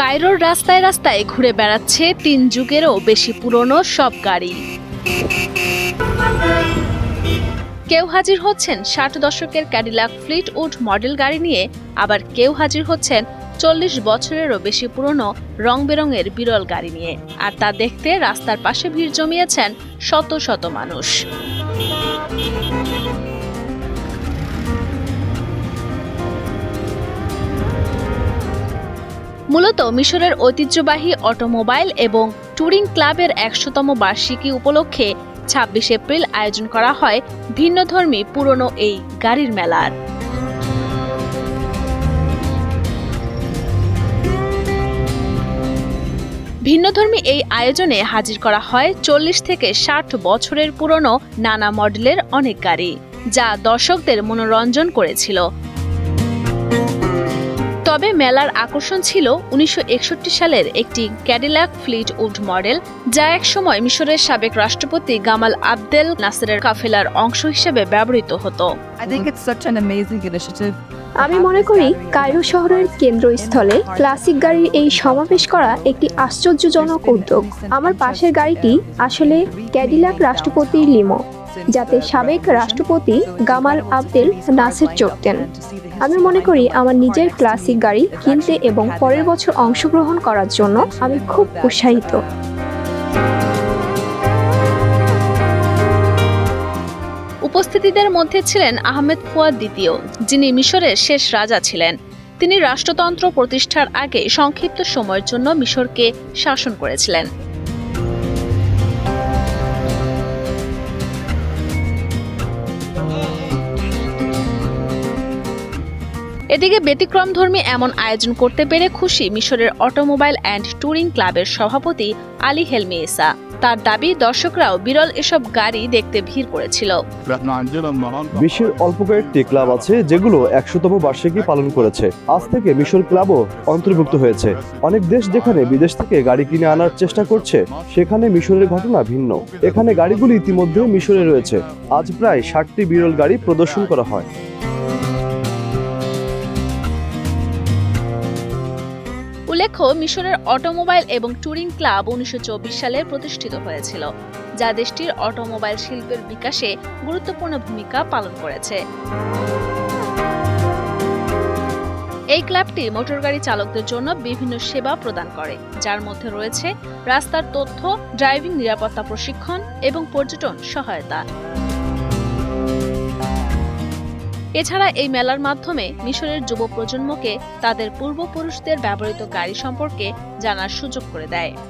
কায়রোর রাস্তায় রাস্তায় ঘুরে বেড়াচ্ছে তিন যুগেরও বেশি পুরনো সব গাড়ি। কেউ হাজির হচ্ছেন ষাট দশকের ক্যাডিলাক ফ্লিটউড মডেল গাড়ি নিয়ে, আবার কেউ হাজির হচ্ছেন চল্লিশ বছরেরও বেশি পুরনো রং বেরঙের বিরল গাড়ি নিয়ে। আর তা দেখতে রাস্তার পাশে ভিড় জমিয়েছেন শত শত মানুষ। মূলত মিশরের ঐতিহ্যবাহী অটোমোবাইল এবং ট্যুরিং ক্লাবের একশোতম বার্ষিকী উপলক্ষে ছাব্বিশ এপ্রিল আয়োজন করা হয় ভিন্নধর্মী পুরনো এই গাড়ির মেলার। ভিন্নধর্মী এই আয়োজনে হাজির করা হয় চল্লিশ থেকে ষাট বছরের পুরনো নানা মডেলের অনেক গাড়ি, যা দর্শকদের মনোরঞ্জন করেছিল। তবে মেলার আকর্ষণ ছিল উনিশশো একষট্টি সালের একটি ক্যাডিলাক ফ্লিট উড মডেল যা একসময় মিশরের সাবেক রাষ্ট্রপতি গামাল আবদেল নাসেরের কাফেলার অংশ হিসেবে ব্যবহৃত হতো. আমি মনে করি কায়রো শহরের কেন্দ্রস্থলে ক্লাসিক গাড়ির এই সমাবেশ করা একটি আশ্চর্যজনক উদ্যোগ। আমার পাশের গাড়িটি আসলে ক্যাডিলাক রাষ্ট্রপতির লিমো যাতে সাবেক রাষ্ট্রপতি গামাল আবদেল নাসের চড়তেন আমি মনে করি আমার নিজের ক্লাসিক গাড়ি কিনতে এবং পরের বছর অংশগ্রহণ করার জন্য আমি খুব উৎসাহিত। উপস্থিতিদের মধ্যে ছিলেন আহমেদ ফুয়াদ দ্বিতীয়, যিনি মিশরের শেষ রাজা ছিলেন। তিনি রাষ্ট্রতন্ত্র প্রতিষ্ঠার আগে সংক্ষিপ্ত সময়ের জন্য মিশরকে শাসন করেছিলেন। এদিকে ব্যতিক্রমধর্মী এমন আয়োজন করতে পেরে খুশি মিশরের অটোমোবাইল অ্যান্ড ট্যুরিং ক্লাবের সভাপতি আলী হেলমেসা তার দাবি, দর্শকরাও বিরল এসব গাড়ি দেখতে ভিড় করেছিল। বিশ্বের অল্প কয়েকটি ক্লাব আছে যেগুলো একশোতম বার্ষিকী পালন করেছে। আজ থেকে মিশর ক্লাবও অন্তর্ভুক্ত হয়েছে। অনেক দেশ যেখানে বিদেশ থেকে গাড়ি কিনে আনার চেষ্টা করছে, সেখানে মিশরের ঘটনা ভিন্ন। এখানে গাড়িগুলি ইতিমধ্যেও মিশরে রয়েছে। আজ প্রায় ষাটটি বিরল গাড়ি প্রদর্শন করা হয়। উল্লেখ্য, মিশরের অটোমোবাইল এবং ট্যুরিং ক্লাব উনিশশো চব্বিশ সালে প্রতিষ্ঠিত হয়েছিল, যা দেশটির অটোমোবাইল শিল্পের বিকাশে গুরুত্বপূর্ণ ভূমিকা পালন করেছে। এই ক্লাবটি মোটরগাড়ি চালকদের জন্য বিভিন্ন সেবা প্রদান করে, যার মধ্যে রয়েছে রাস্তার তথ্য, ড্রাইভিং নিরাপত্তা প্রশিক্ষণ এবং পর্যটন সহায়তা। এছাড়া এই মেলার মাধ্যমে মিশরের যুব প্রজন্মকে তাদের পূর্বপুরুষদের ব্যবহৃত গাড়ি সম্পর্কে জানার সুযোগ করে দেয়।